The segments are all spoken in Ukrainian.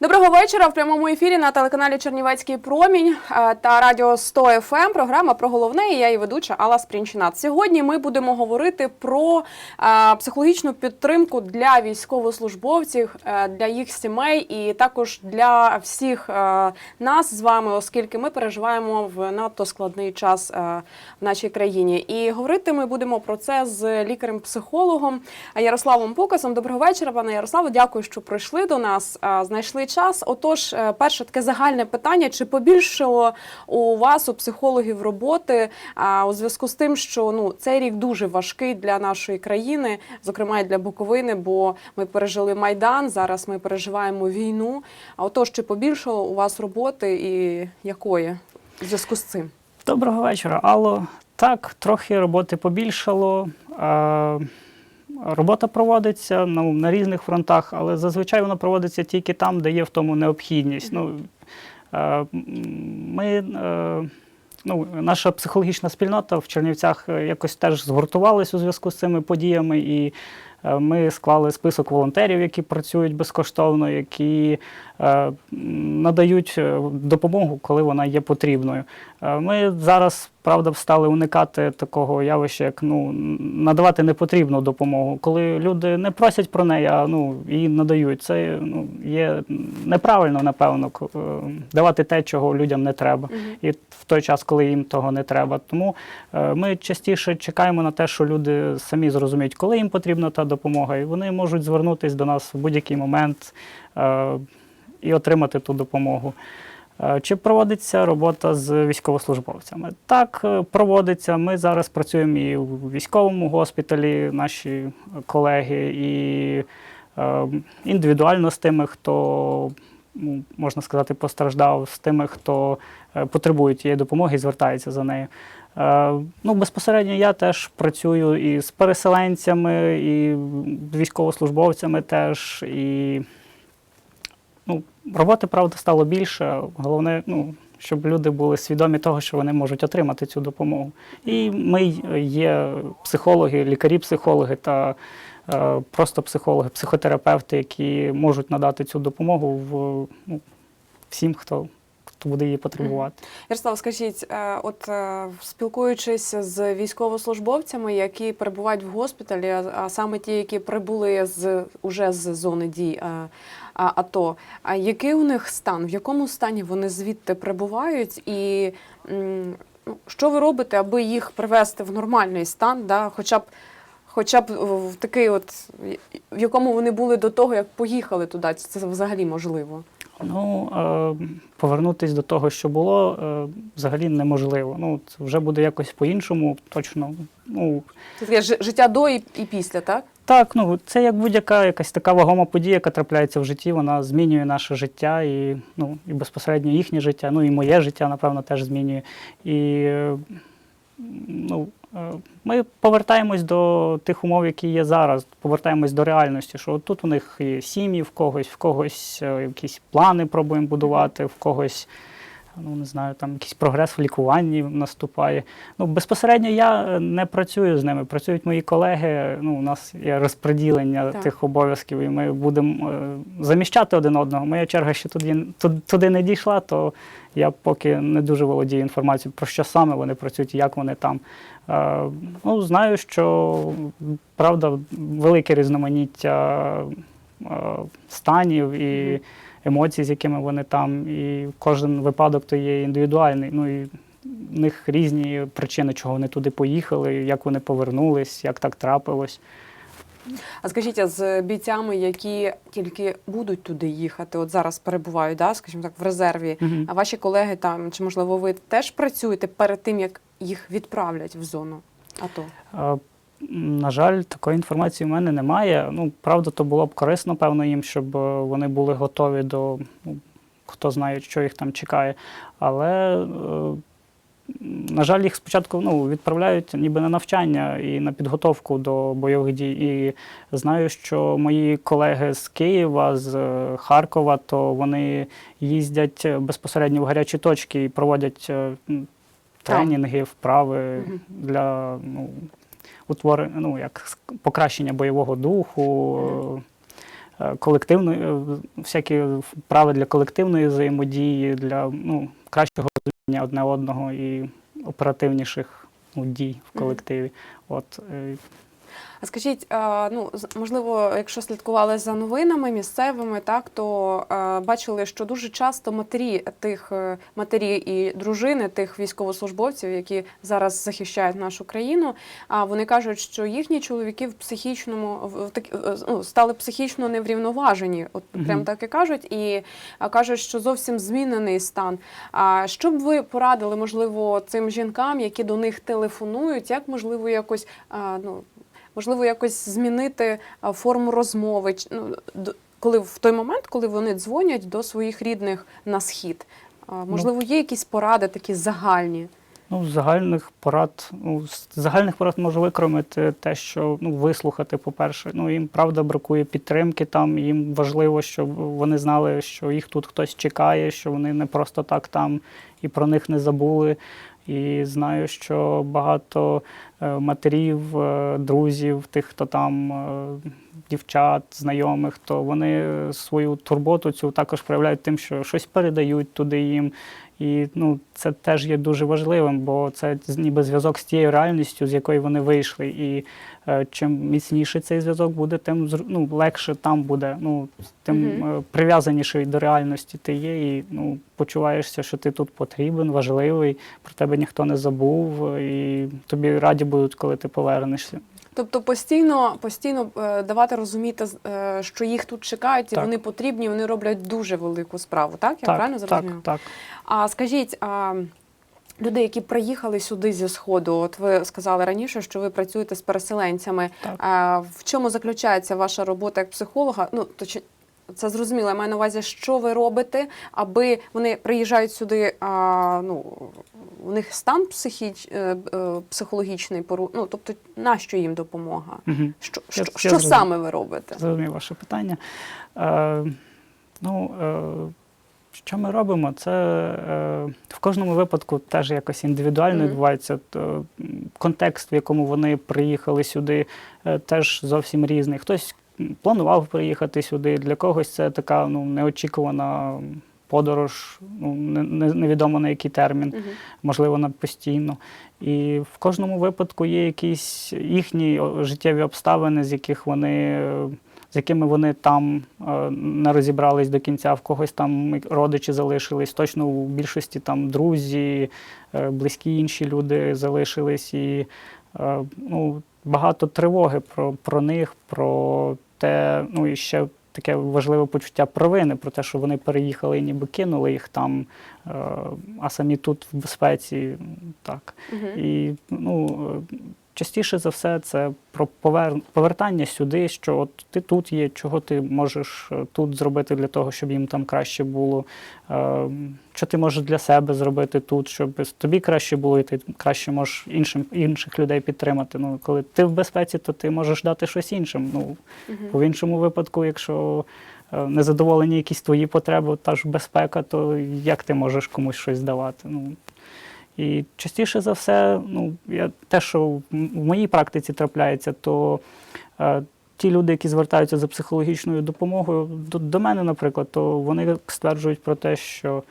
Доброго вечора в прямому ефірі на телеканалі Чернівецький промінь е, та радіо 100 FM. Програма про головне. І я її ведуча Алла Спрінчинат. Сьогодні ми будемо говорити про е, психологічну підтримку для військовослужбовців, е, для їх сімей і також для всіх нас з вами, оскільки ми переживаємо в надто складний час в нашій країні. І говорити ми будемо про це з лікарем-психологом Ярославом Покасом. Доброго вечора, пане Ярославе. Дякую, що прийшли до нас. Знайшли час. Отож, е, перше таке загальне питання: чи побільшало у вас, у психологів, роботи а, у зв'язку з тим, що ну цей рік дуже важкий для нашої країни, зокрема і для Буковини, бо ми пережили майдан. Зараз ми переживаємо війну. А отож, чи побільшало у вас роботи і якої у зв'язку з цим? Доброго вечора, Алло. Так, трохи роботи побільшало. Робота проводиться ну, на різних фронтах, але зазвичай вона проводиться тільки там, де є в тому необхідність. Ну, е, ми, е, ну, наша психологічна спільнота в Чернівцях е, якось теж згуртувалась у зв'язку з цими подіями, і ми склали список волонтерів, які працюють безкоштовно, які надають допомогу, коли вона є потрібною. Ми зараз, правда, стали уникати такого явища, як ну, надавати непотрібну допомогу. Коли люди не просять про неї, а ну, її надають. Це ну, є неправильно, напевно, е, давати те, чого людям не треба. І в той час, коли їм того не треба. Тому е, ми частіше чекаємо на те, що люди самі зрозуміють, коли їм потрібна та допомога, і вони можуть звернутися до нас в будь-який момент е, і отримати ту допомогу. Е, Чи проводиться робота з військовослужбовцями? Так, е, проводиться. Ми зараз працюємо і в військовому госпіталі, наші колеги, і е, індивідуально з тими, хто, ну, можна сказати, постраждав, з тими, хто потребує тієї допомоги і звертається за нею. Ну, безпосередньо я теж працюю і з переселенцями, і військовослужбовцями теж. І роботи, правда, стало більше. Головне, ну, щоб люди були свідомі того, що вони можуть отримати цю допомогу. І ми є психологи, лікарі-психологи та е, просто психологи, психотерапевти, які можуть надати цю допомогу в, ну, всім, хто, хто буде її потребувати. Ярослав, скажіть, е, от е, спілкуючись з військовослужбовцями, які перебувають в госпіталі, а саме ті, які прибули з уже з зони дій е, АТО, а який у них стан? В якому стані вони звідти прибувають? І ну, що ви робите, аби їх привести в нормальний стан, да? хоча б хоча б в такий, от в якому вони були до того, як поїхали туди? Це взагалі можливо? Ну, е, повернутись до того, що було, е, взагалі неможливо. Ну, це вже буде якось по-іншому, точно. Ну, Це таке життя до і, і після, так? так, ну, це як будь-яка якась така вагома подія, яка трапляється в житті, вона змінює наше життя і, ну, і безпосередньо їхнє життя, ну і моє життя, напевно, теж змінює. І е, ну, е, ми повертаємось до тих умов, які є зараз, повертаємось до реальності, що тут у них є сім'ї, в когось, в когось е, якісь плани пробуємо будувати, в когось. Ну, не знаю, там якийсь прогрес в лікуванні наступає. Ну, безпосередньо я е, не працюю з ними, працюють мої колеги. Ну, у нас є розподілення Так. тих обов'язків, і ми будемо е, заміщати один одного. Моя черга ще туди, туди, не дійшла, то я поки не дуже володію інформацією, про що саме вони працюють і як вони там. Е, ну, знаю, що правда велике різноманіття станів і емоцій, з якими вони там, і кожен випадок то є індивідуальний. Ну і в них різні причини, чого вони туди поїхали, як вони повернулись, як так трапилось. А скажіть, а з бійцями, які тільки будуть туди їхати, от зараз перебувають, да, скажімо так, в резерві. Мгм. А ваші колеги там, чи можливо ви теж працюєте перед тим, як їх відправлять в зону АТО? На жаль, такої інформації в мене немає. Ну, правда, то було б корисно, певно, їм, щоб е, вони були готові до ну, хто знає, що їх там чекає. Але, е, на жаль, їх спочатку ну, відправляють ніби на навчання і на підготовку до бойових дій. І знаю, що мої колеги з Києва, з е, Харкова, то вони їздять безпосередньо в гарячі точки і проводять тренінги, вправи для ну, утворення, ну, як покращення бойового духу, е, колективної, е, всякі вправи для колективної взаємодії, для ну, кращого розуміння одне одного і оперативніших ну, дій в колективі. От, е, А скажіть, е, ну можливо, якщо слідкували за новинами місцевими, так то е, бачили, що дуже часто матері тих е, матері і дружини тих військовослужбовців, які зараз захищають нашу країну, а вони кажуть, що їхні чоловіки в психічному в так- ну, стали психічно неврівноважені. От прям так і кажуть, і кажуть, що зовсім змінений стан. А що б ви порадили, можливо, цим жінкам, які до них телефонують, як можливо якось ну можливо якось змінити форму розмови? Ну, коли в той момент, коли вони дзвонять до своїх рідних на схід, можливо, є якісь поради такі загальні. Ну, загальних порад, ну, з загальних порад можу викромити те, що ну, вислухати, по-перше. Ну, їм правда бракує підтримки там. Їм важливо, щоб вони знали, що їх тут хтось чекає, що вони не просто так там і про них не забули. І знаю, що багато е, матерів, е, друзів, тих, хто там, е, дівчат, знайомих, то вони свою турботу цю також проявляють тим, що щось передають туди їм. І ну, це теж є дуже важливим, бо це ніби зв'язок з тією реальністю, з якої вони вийшли. І е, чим міцніший цей зв'язок буде, тим ну, легше там буде. Ну, тим е, прив'язаніший до реальності ти є, і ну, почуваєшся, що ти тут потрібен, важливий, про тебе ніхто не забув, і тобі раді будуть, коли ти повернешся. Тобто постійно, постійно е, давати розуміти, е, що їх тут чекають, і Так. вони потрібні, вони роблять дуже велику справу. Так, я правильно так, зрозуміла? так. А скажіть, а люди, які приїхали сюди зі сходу, от ви сказали раніше, що ви працюєте з переселенцями. Так. А в чому заключається ваша робота як психолога? Ну це зрозуміло, я маю на увазі, що ви робите, аби вони приїжджають сюди. А, ну у них стан психіч, е, е, психологічний пору. Ну тобто, на що їм допомога? Угу. Що, Я- що, я що зрозумів. саме ви робите? Зрозумів ваше питання. Е, ну, е, що ми робимо? Це е, в кожному випадку теж якось індивідуально Мгм. відбувається. То, контекст, в якому вони приїхали сюди, е, теж зовсім різний. Хтось планував приїхати сюди, для когось це така ну, неочікувана подорож, ну, не- не- невідомо на який термін Мгм. можливо, на постійно. І в кожному випадку є якісь їхні життєві обставини, з яких вони. З якими вони там е, не розібрались до кінця, в когось там родичі залишились, точно у більшості там друзі, е, близькі інші люди залишились, і е, ну, багато тривоги про, про них, про те, ну і ще таке важливе почуття провини, про те, що вони переїхали і ніби кинули їх там, е, а самі тут в безпеці. Так. Угу. І ну, частіше за все це про повертання сюди, що от ти тут є, чого ти можеш е, тут зробити для того, щоб їм там краще було, е, що ти можеш для себе зробити тут, щоб тобі краще було, і ти краще можеш іншим, інших людей підтримати. Ну, коли ти в безпеці, то ти можеш дати щось іншим. Ну, Мгм. в іншому випадку, якщо е, незадоволені якісь твої потреби, та ж безпека, то як ти можеш комусь щось давати? Ну, і частіше за все, ну, я, те, що в моїй практиці трапляється, то е, ті люди, які звертаються за психологічною допомогою до, до мене, наприклад, то вони стверджують про те, що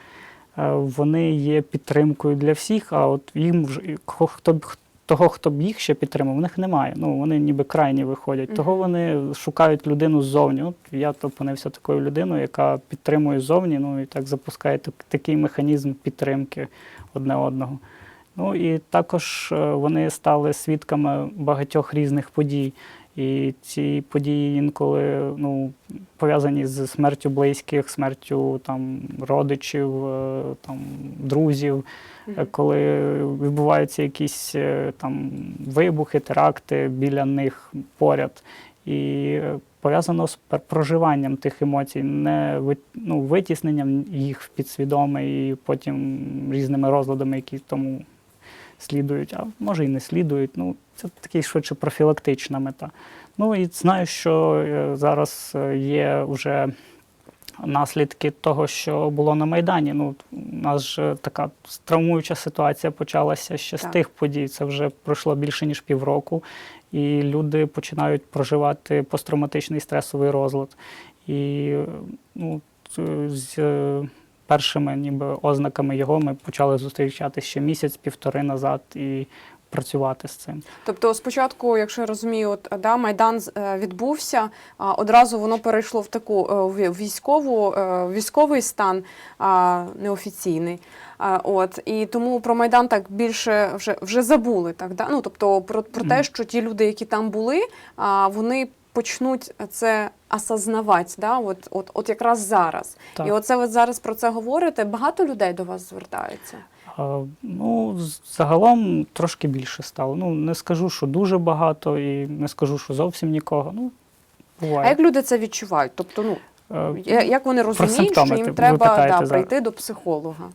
е, вони є підтримкою для всіх, а от їм вже хто того, хто б їх ще підтримав, в них немає. Ну вони ніби крайні виходять. Того вони шукають людину ззовні. От я опинився такою людиною, яка підтримує ззовні, ну і так запускає так- такий механізм підтримки одне одного. Ну і також е, вони стали свідками багатьох різних подій. І ці події інколи ну, пов'язані з смертю близьких, смертю там, родичів, е, там, друзів, Е, коли відбуваються якісь е, там вибухи, теракти біля них поряд. І пов'язано з проживанням тих емоцій, не ну, витісненням їх в підсвідоме і потім різними розладами, які тому слідують, а може і не слідують. Ну, це такий швидше профілактична мета. Ну і знаю, що е, зараз е, є вже наслідки того, що було на Майдані. Ну, у нас ж така травмуюча ситуація почалася ще Так. з тих подій. Це вже пройшло більше ніж півроку, і люди починають проживати посттравматичний стресовий розлад. І е, ну, з першими ніби ознаками його ми почали зустрічати ще місяць-півтори назад і працювати з цим. Тобто, спочатку, якщо я розумію, от да, майдан е, відбувся, а одразу воно перейшло в таку е, в- військову е, військовий стан а, неофіційний. А, От і тому про майдан так більше вже вже забули. Так да? Ну тобто про, про те, що ті люди, які там були, вони почнуть це осознавати, да? от, от, от якраз зараз. Так. І оце ви зараз про це говорите. Багато людей до вас звертаються. А, Ну, загалом трошки більше стало. Ну, не скажу, що дуже багато, і не скажу, що зовсім нікого. Ну, А як люди це відчувають? Тобто, ну Як вони розуміють, що їм треба да, прийти до психолога?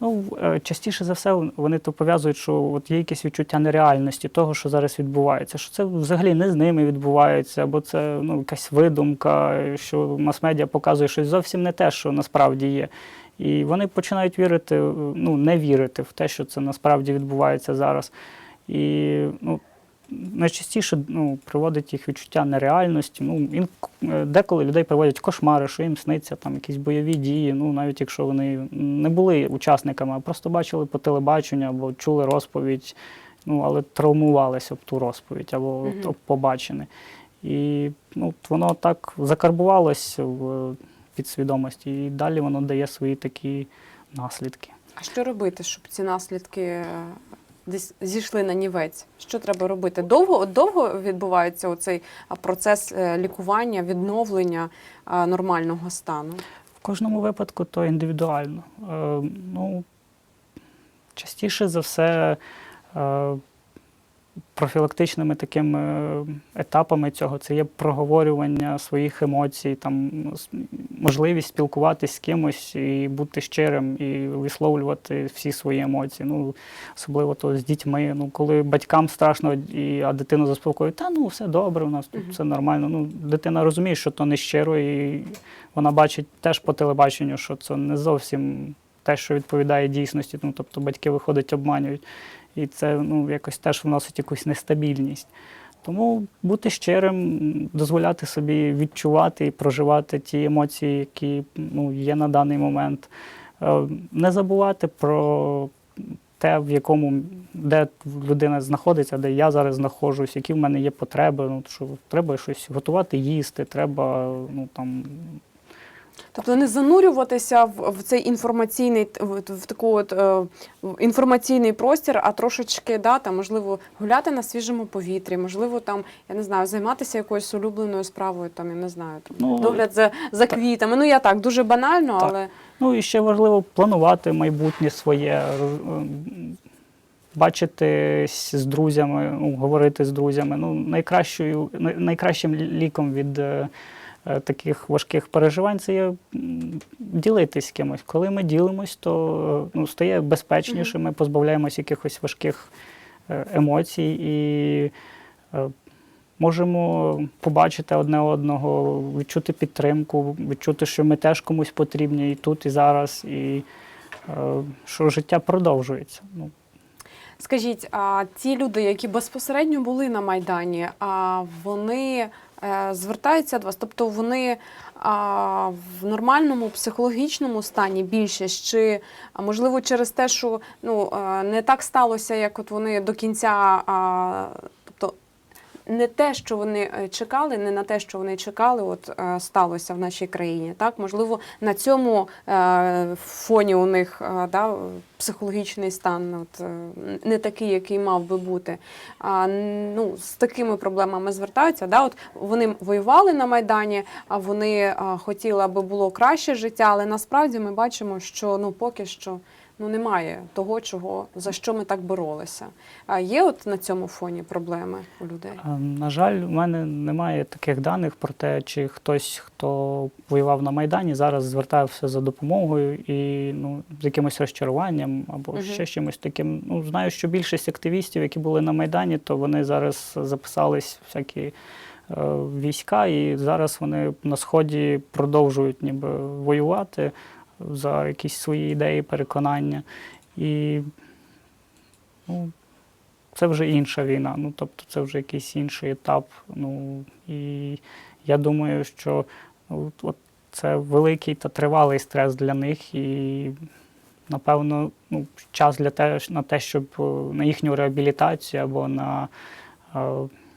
Ну, е, частіше за все, вони то пов'язують, що от є якесь відчуття нереальності того, що зараз відбувається, що це взагалі не з ними відбувається, або це ну, якась видумка, що мас-медіа показує щось зовсім не те, що насправді є. І вони починають вірити, е, ну, не вірити в те, що це насправді відбувається зараз. І ну, найчастіше ну, приводить їх відчуття нереальності. Ну, ін, е, деколи людей приводять кошмари, що їм сниться там якісь бойові дії, ну навіть якщо вони не були учасниками, а просто бачили по телебаченню або чули розповідь, ну але травмувалися об ту розповідь або Мгм. об побачене. І ну, воно так закарбувалось в підсвідомості, і далі воно дає свої такі наслідки. А що робити, щоб ці наслідки десь зійшли на нівець? Що треба робити? Довго довго відбувається оцей процес е, лікування, відновлення нормального стану? В кожному випадку то індивідуально. Е, ну, частіше за все, е, профілактичними такими е, етапами цього це є проговорювання своїх емоцій, там, можливість спілкуватися з кимось і бути щирим, і висловлювати всі свої емоції. Ну, особливо то з дітьми. Ну, коли батькам страшно, і, а дитину заспокоюють, та ну все добре, у нас тут все нормально. Ну, дитина розуміє, що то не щиро, і вона бачить теж по телебаченню, що це не зовсім те, що відповідає дійсності. Ну, тобто батьки виходять, обманюють. І це ну, якось теж вносить якусь нестабільність. Тому бути щирим, дозволяти собі відчувати і проживати ті емоції, які ну, є на даний момент. Е, Не забувати про те, в якому де людина знаходиться, де я зараз знаходжусь, які в мене є потреби. Ну, що треба щось готувати, їсти, треба ну, там, Тобто не занурюватися в, в цей інформаційний в, в таку от е, в інформаційний простір, а трошечки да, там, можливо, гуляти на свіжому повітрі, можливо, там я не знаю, займатися якоюсь улюбленою справою, там я не знаю, там Ну, догляд за, за квітами. Ну я так дуже банально, Так. але Ну і ще важливо планувати майбутнє своє, ем, бачитись з друзями, ну, говорити з друзями. Ну, найкращою, найкращим ліком від е, е, таких важких переживань це є ділитись з кимось. Коли ми ділимось, то е, ну, стає безпечніше, ми позбавляємось якихось важких е, емоцій і е, можемо побачити одне одного, відчути підтримку, відчути, що ми теж комусь потрібні і тут, і зараз, і е, що життя продовжується. Ну, Скажіть, а ті люди, які безпосередньо були на Майдані, а вони е, звертаються до вас, тобто вони а, в нормальному психологічному стані більше чи можливо через те, що ну, е, не так сталося, як от вони до кінця. Не те, що вони е, чекали, не на те, що вони чекали, от е, сталося в нашій країні. Так, можливо, на цьому е, фоні у них да, психологічний стан от, не такий, який мав би бути. А, ну, з такими проблемами звертаються. Да, от вони воювали на Майдані, а вони хотіли, аби було краще життя, але насправді ми бачимо, що ну, поки що. Ну, немає того, чого за що ми так боролися. А є от на цьому фоні проблеми у людей? на жаль, у мене немає таких даних про те, чи хтось, хто воював на Майдані, зараз звертався за допомогою і ну, з якимось розчаруванням або Мгм. ще чимось таким. Ну, знаю, що більшість активістів, які були на Майдані, то вони зараз записались всякі е, війська, і зараз вони на сході продовжують ніби воювати за якісь свої ідеї, переконання. І ну, це вже інша війна. Ну, тобто це вже якийсь інший етап. Ну, і я думаю, що Ну, от це великий та тривалий стрес для них, і напевно ну, час для те, на те, щоб е, на їхню реабілітацію або на е,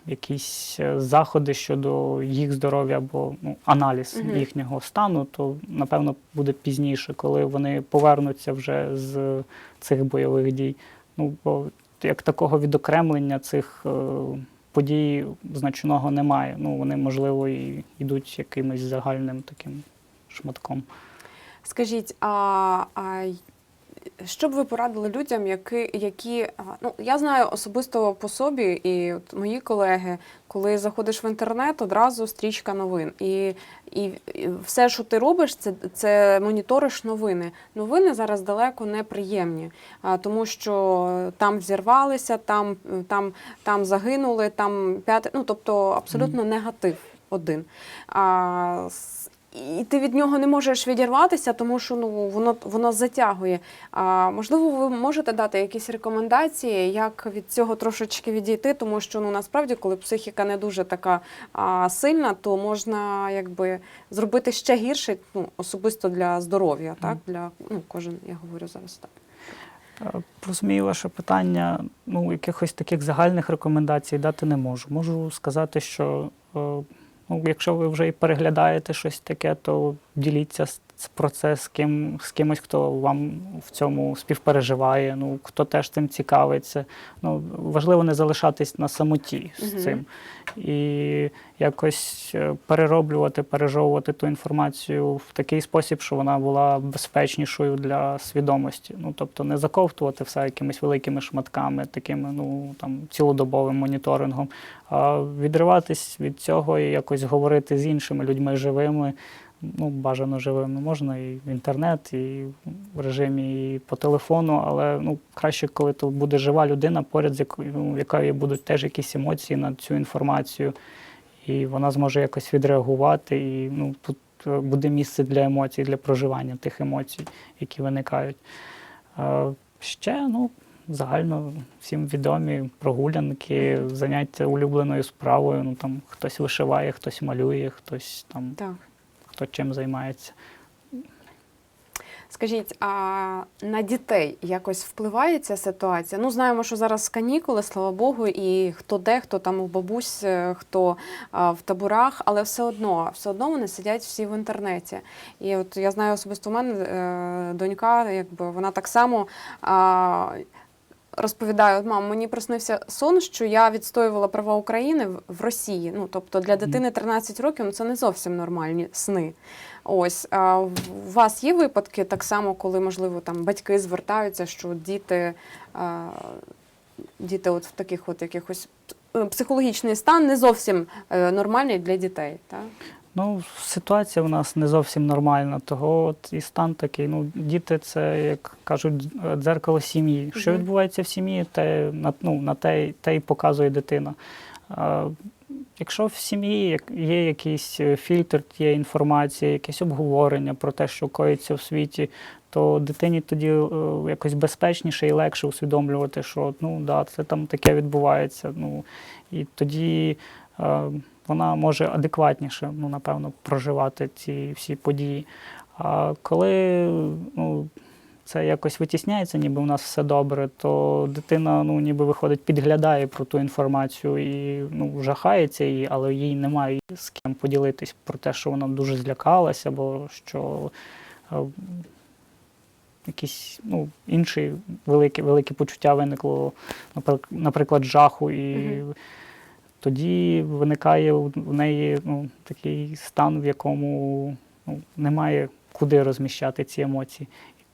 якісь е, заходи щодо їх здоров'я або ну, аналіз Мгм. їхнього стану, то напевно буде пізніше, коли вони повернуться вже з цих бойових дій. Ну, бо як такого відокремлення цих е, подій значного немає. Ну, вони, можливо, і йдуть якимось загальним таким шматком. Скажіть, а, а що б ви порадили людям, які, які ну я знаю особисто по собі, і от мої колеги, коли заходиш в інтернет, одразу стрічка новин. І, і, і все, що ти робиш, це, це моніториш новини. Новини зараз далеко не приємні, а, тому що там взірвалися, там, там, там загинули, там п'яте. Ну тобто абсолютно негатив один. А, і ти від нього не можеш відірватися, тому що ну воно воно затягує. А можливо, ви можете дати якісь рекомендації, як від цього трошечки відійти, тому що ну насправді, коли психіка не дуже така а, сильна, то можна якби зробити ще гірше, ну особисто для здоров'я, так для ну кожен я говорю зараз так. Е, Розумію ваше питання. Ну, якихось таких загальних рекомендацій дати не можу. Можу сказати, що е, ну, якщо ви вже і переглядаєте щось таке, то діліться з- про це з ким з кимось, хто вам в цьому співпереживає, ну хто теж цим цікавиться. Ну, важливо не залишатись на самоті з Мгм. цим. І якось е, перероблювати, пережовувати ту інформацію в такий спосіб, що вона була безпечнішою для свідомості. Ну тобто не заковтувати все якимись великими шматками, такими ну там цілодобовим моніторингом, а відриватись від цього і якось говорити з іншими людьми живими. Ну, бажано живими можна і в інтернет, і в режимі і по телефону, але ну краще, коли то буде жива людина, поряд з якою ну, якої будуть теж якісь емоції на цю інформацію, і вона зможе якось відреагувати. І ну тут е, буде місце для емоцій, для проживання тих емоцій, які виникають. Е, Ще ну загально всім відомі прогулянки, заняття улюбленою справою. Ну там хтось вишиває, хтось малює, хтось там Так. Хто чим займається. Скажіть, а на дітей якось впливає ця ситуація? Ну, знаємо, що зараз канікули, слава Богу, і хто де, хто там у бабусь, е, хто в таборах, але все одно, все одно вони сидять всі в інтернеті. І от я знаю особисто у мене е, донька, якби вона так само. Розповідаю, «От, мам, мені приснився сон, що я відстоювала права України в- в Росії. Ну тобто для дитини 13 років ну, це не зовсім нормальні сни. Ось а у вас є випадки так само, коли можливо там батьки звертаються, що діти, а, діти от в таких от якихось е, психологічний стан не зовсім е, нормальний для дітей. Так? Ну, ситуація в нас не зовсім нормальна, того от і стан такий. Ну, діти це, як кажуть, е, дзеркало сім'ї. Що відбувається в сім'ї, те, на, ну, на те, те й показує дитина. А, якщо в сім'ї є якийсь е, фільтр, є інформація, якесь обговорення про те, що коїться в світі, то дитині тоді е, якось безпечніше і легше усвідомлювати, що ну да, це там таке відбувається. Ну і тоді вона може адекватніше, ну напевно, проживати ці всі події. А коли ну, це якось витісняється, ніби в нас все добре, то дитина ну, ніби виходить, підглядає про ту інформацію і ну, жахається її, але їй немає з ким поділитись про те, що вона дуже злякалася, або що якісь ну, інші великі, великі почуття виникло, наприклад, жаху. І Мгм. Тоді виникає у у неї ну, такий стан, в якому ну, немає куди розміщати ці емоції.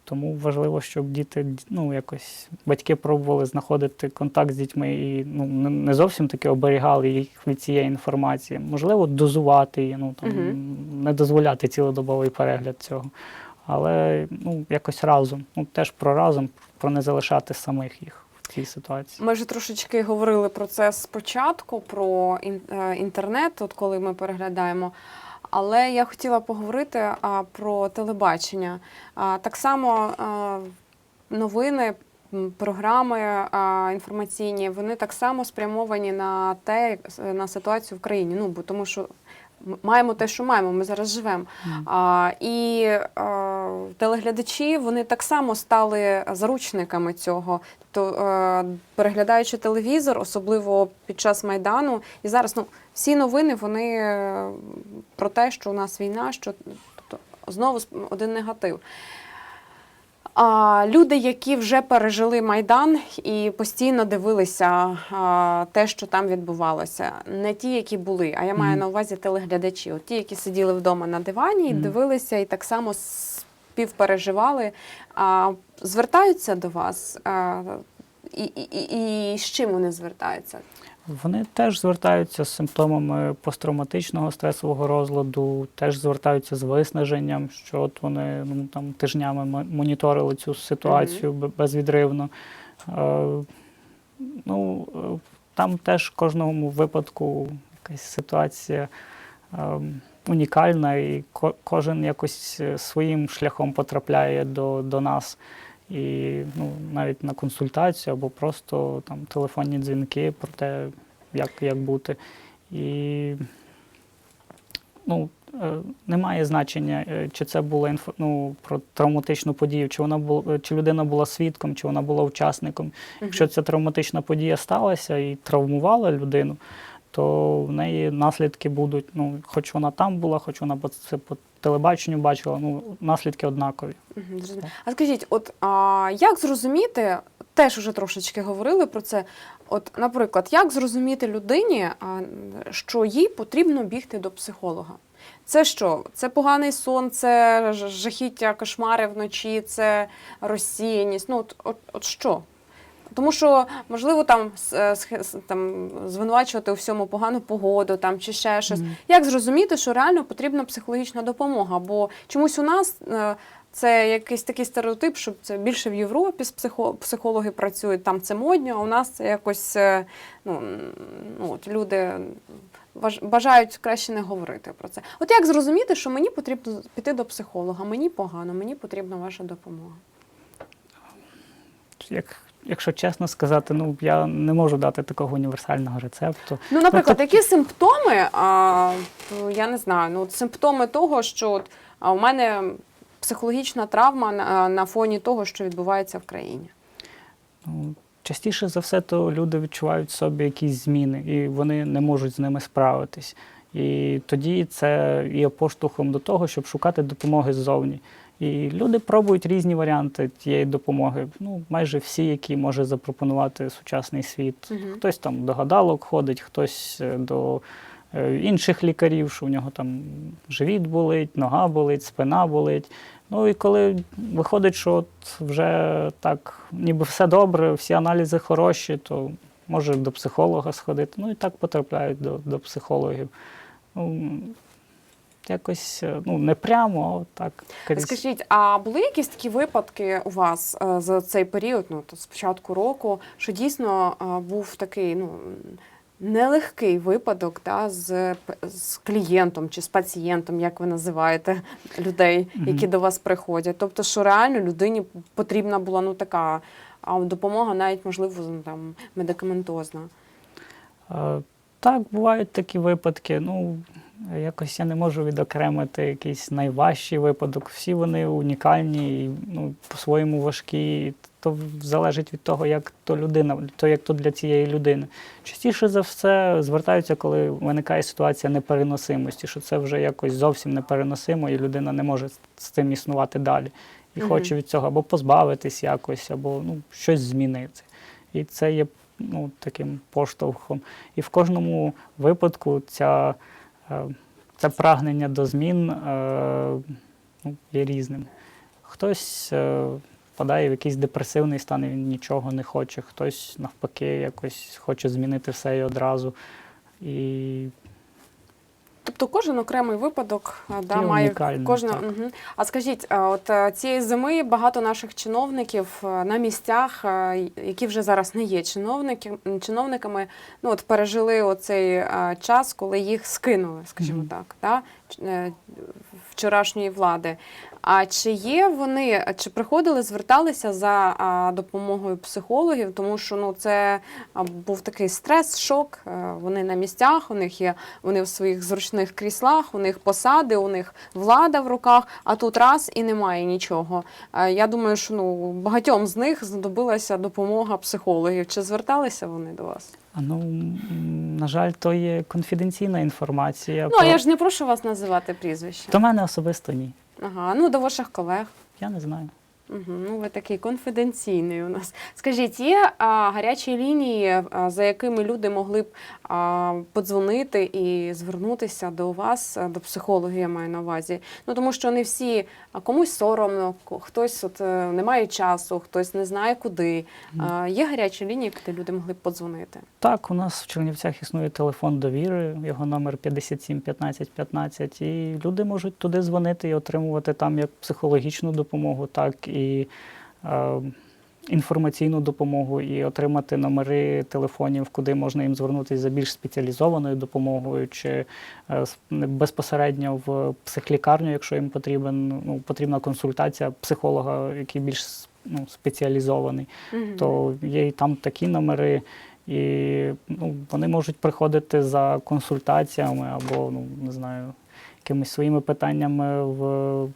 Тому важливо, щоб діти ну, якось батьки пробували знаходити контакт з дітьми і ну, не- зовсім таки оберігали їх від цієї інформації. Можливо, дозувати її, ну там Мгм. не дозволяти цілодобовий перегляд цього. Але ну, якось разом. Ну, теж про разом, про не залишати самих їх в цій ситуації. Ми вже трошечки говорили про це спочатку, про е, інтернет, от коли ми переглядаємо. Але я хотіла поговорити а, про телебачення. А, так само а, новини, програми а, інформаційні, вони так само спрямовані на те, на ситуацію в країні. Ну, бо тому що маємо те, що маємо, ми зараз живемо. А, і а, телеглядачі вони так само стали заручниками цього. Тобто, е, переглядаючи телевізор, особливо під час майдану, і зараз ну всі новини вони е, про те, що у нас війна, що тобто знову один негатив. А люди, які вже пережили майдан і постійно дивилися а, те, що там відбувалося, не ті, які були, а я маю Мгм. на увазі телеглядачі, от ті, які сиділи вдома на дивані і Мгм. дивилися, і так само співпереживали, а, звертаються до вас. А, і, і, і, і з чим вони звертаються? Вони теж звертаються з симптомами посттравматичного стресового розладу, теж звертаються з виснаженням, що от вони ну, там тижнями моніторили цю ситуацію б- безвідривно. Е, ну, е, там теж в кожному випадку якась ситуація е, унікальна, і ко- кожен якось е, своїм шляхом потрапляє до, до нас. І ну, навіть на консультацію або просто там телефонні дзвінки про те, як, як бути. І ну, е, немає значення, е, чи це була інфо, ну, про травматичну подію, чи вона була, чи людина була свідком, чи вона була учасником. Якщо ця травматична подія сталася і травмувала людину, то в неї наслідки будуть, ну, хоч вона там була, хоч вона по, це по телебаченню бачила, ну, наслідки однакові. А скажіть, от а, як зрозуміти, теж уже трошечки говорили про це. От, наприклад, як зрозуміти людині, а, що їй потрібно бігти до психолога? Це що? Це поганий сон, це жахіття, кошмари вночі, це розсіяність. Ну, от, от, от що? Тому що можливо там, е, там звинувачувати у всьому погану погоду там чи ще щось. Як зрозуміти, що реально потрібна психологічна допомога? Бо чомусь у нас е, це якийсь такий стереотип, що це більше в Європі з психологи працюють, там це модньо, а у нас це якось е, ну, ну, от люди бажають краще не говорити про це. От як зрозуміти, що мені потрібно піти до психолога, мені погано, мені потрібна ваша допомога. Як, якщо чесно сказати, ну я не можу дати такого універсального рецепту. Ну, наприклад, які симптоми, а, я не знаю, ну, симптоми того, що от, а, у мене психологічна травма на, на фоні того, що відбувається в країні. Ну, частіше за все, то люди відчувають в собі якісь зміни, і вони не можуть з ними справитись. І тоді це є поштовхом до того, щоб шукати допомоги ззовні. І люди пробують різні варіанти тієї допомоги. Ну, майже всі, які може запропонувати сучасний світ. Мгм. Хтось там до гадалок ходить, хтось е, до е, інших лікарів, що у нього там живіт болить, нога болить, спина болить. Ну і коли виходить, що от вже так, ніби все добре, всі аналізи хороші, то може до психолога сходити. Ну і так потрапляють до, до психологів. Ну, якось е, ну, не прямо, а так. крізь. Скажіть, а були якісь такі випадки у вас е, за цей період, ну то з початку року, що дійсно е, був такий ну нелегкий випадок да, з, з клієнтом чи з пацієнтом, як ви називаєте людей, які до вас приходять? Тобто, що реально людині потрібна була ну така допомога, навіть можливо ну, там медикаментозна. Так, бувають такі випадки. Ну, якось я не можу відокремити якийсь найважчий випадок. Всі вони унікальні і ну, по-своєму важкі. То залежить від того, як то людина, то як то для цієї людини. Частіше за все звертаються, коли виникає ситуація непереносимості, що це вже якось зовсім непереносимо, і людина не може з- цим існувати далі. І Мгм. хоче від цього або позбавитись якось, або ну, щось змінити. І це є ну, таким поштовхом. І в кожному випадку ця, це прагнення до змін е, ну, є різним. Хтось е, впадає в якийсь депресивний стан, і він нічого не хоче, хтось навпаки якось хоче змінити все і одразу. І Тобто кожен окремий випадок да, має кожна. Угу. А скажіть, от е, цієї зими багато наших чиновників е, на місцях, е, які вже зараз не є чиновники, чиновниками, ну от пережили оцей е, час, коли їх скинули, скажімо Мгм. так. Да? е, вчорашньої влади. А чи є вони, чи приходили, зверталися за допомогою психологів? Тому що ну це був такий стрес, шок. е, Вони на місцях, у них є вони в своїх зручних кріслах, у них посади, у них влада в руках, а тут раз і немає нічого. Е, Я думаю, що ну багатьом з них знадобилася допомога психологів. Чи зверталися вони до вас? А, Ну, на жаль, то є конфіденційна інформація. Ну про- я ж не прошу вас називати прізвище. До мене особисто ні. Ага, ну до ваших колег. Я не знаю. Угу, ну, ви такий конфіденційний у нас. Скажіть, є а, гарячі лінії, а, за якими люди могли б а, подзвонити і звернутися до вас, до психологів, я маю на увазі. Ну тому що не всі, а комусь соромно, хтось от е, не має часу, хтось не знає куди. А, є гарячі лінії, куди люди могли б подзвонити. Так, у нас в Чернівцях існує телефон довіри, його номер 57 15 15, і люди можуть туди дзвонити і отримувати там як психологічну допомогу, так і е, інформаційну допомогу, і отримати номери телефонів, куди можна їм звернутися за більш спеціалізованою допомогою, чи е, безпосередньо в психлікарню, якщо їм потрібен, ну, потрібна консультація психолога, який більш ну, спеціалізований Мгм. то є і там такі номери, і ну, вони можуть приходити за консультаціями або, ну, не знаю, якимись своїми питаннями в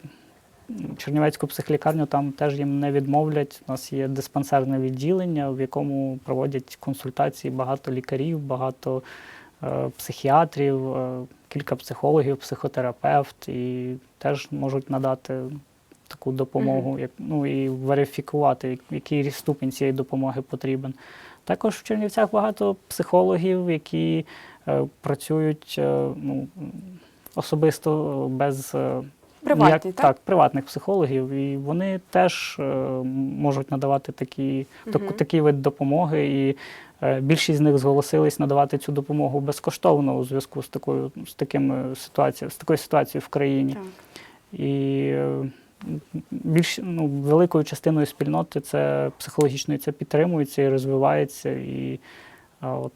Чернівецьку психлікарню, там теж їм не відмовлять. У нас є диспансерне відділення, в якому проводять консультації багато лікарів, багато е, психіатрів, е, кілька психологів, психотерапевт, і теж можуть надати таку допомогу, як, ну і верифікувати, який ступінь цієї допомоги потрібен. Також в Чернівцях багато психологів, які е, працюють е, ну, особисто без е, Приватні, ніяк- так? так, приватних психологів, і вони теж е, можуть надавати такі, таку, Мгм. такий вид допомоги. І е, більшість з них зголосились надавати цю допомогу безкоштовно у зв'язку з такою з такими ситуацією, з такою ситуацією в країні. Так. І е, більш ну, великою частиною спільноти це психологічно це підтримується і розвивається. І а от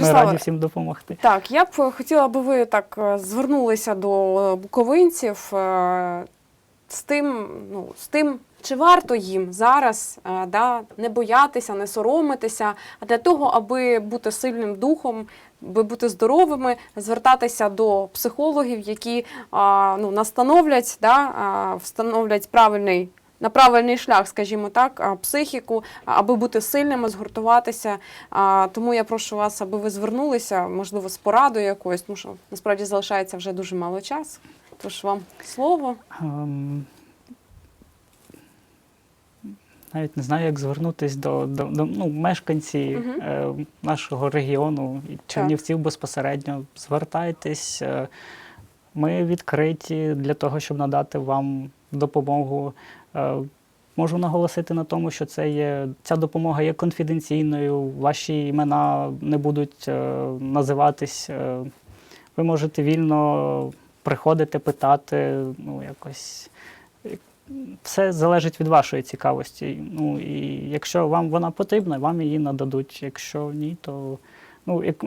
ми раді всім допомогти. Так, я б хотіла, аби ви так е, звернулися до е, буковинців е, з тим, ну, з тим, чи варто їм зараз е, да, не боятися, не соромитися, а для того, аби бути сильним духом, аби бути здоровими, звертатися до психологів, які ну, настановлять, да, встановлять правильний. На правильний шлях, скажімо так, психіку, аби бути сильними, згуртуватися. Тому я прошу вас, аби ви звернулися, можливо, з порадою якоюсь, тому що насправді залишається вже дуже мало часу. Тож вам слово. Ем, Навіть не знаю, як звернутися до, до, до ну, мешканці е, нашого регіону і Чернівців безпосередньо. Звертайтесь. е, Ми відкриті для того, щоб надати вам допомогу. Е, Можу наголосити на тому, що це є, ця допомога є конфіденційною, ваші імена не будуть е, називатись. е, ви можете вільно приходити, питати, ну якось. Все залежить від вашої цікавості. Ну і якщо вам вона потрібна, вам її нададуть. Якщо ні, то ну як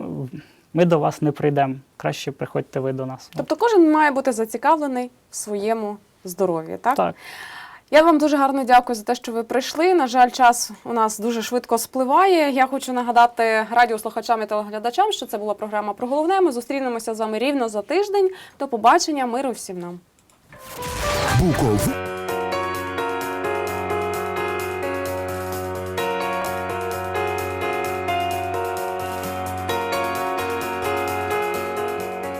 ми до вас не прийдемо. Краще приходьте ви до нас. Тобто кожен має бути зацікавлений в своєму здоров'ї, так? так. Я вам дуже гарно дякую за те, що ви прийшли. На жаль, час у нас дуже швидко спливає. Я хочу нагадати радіослухачам і телеглядачам, що це була програма про головне. Ми зустрінемося з вами рівно за тиждень. До побачення, миру всім нам. Буков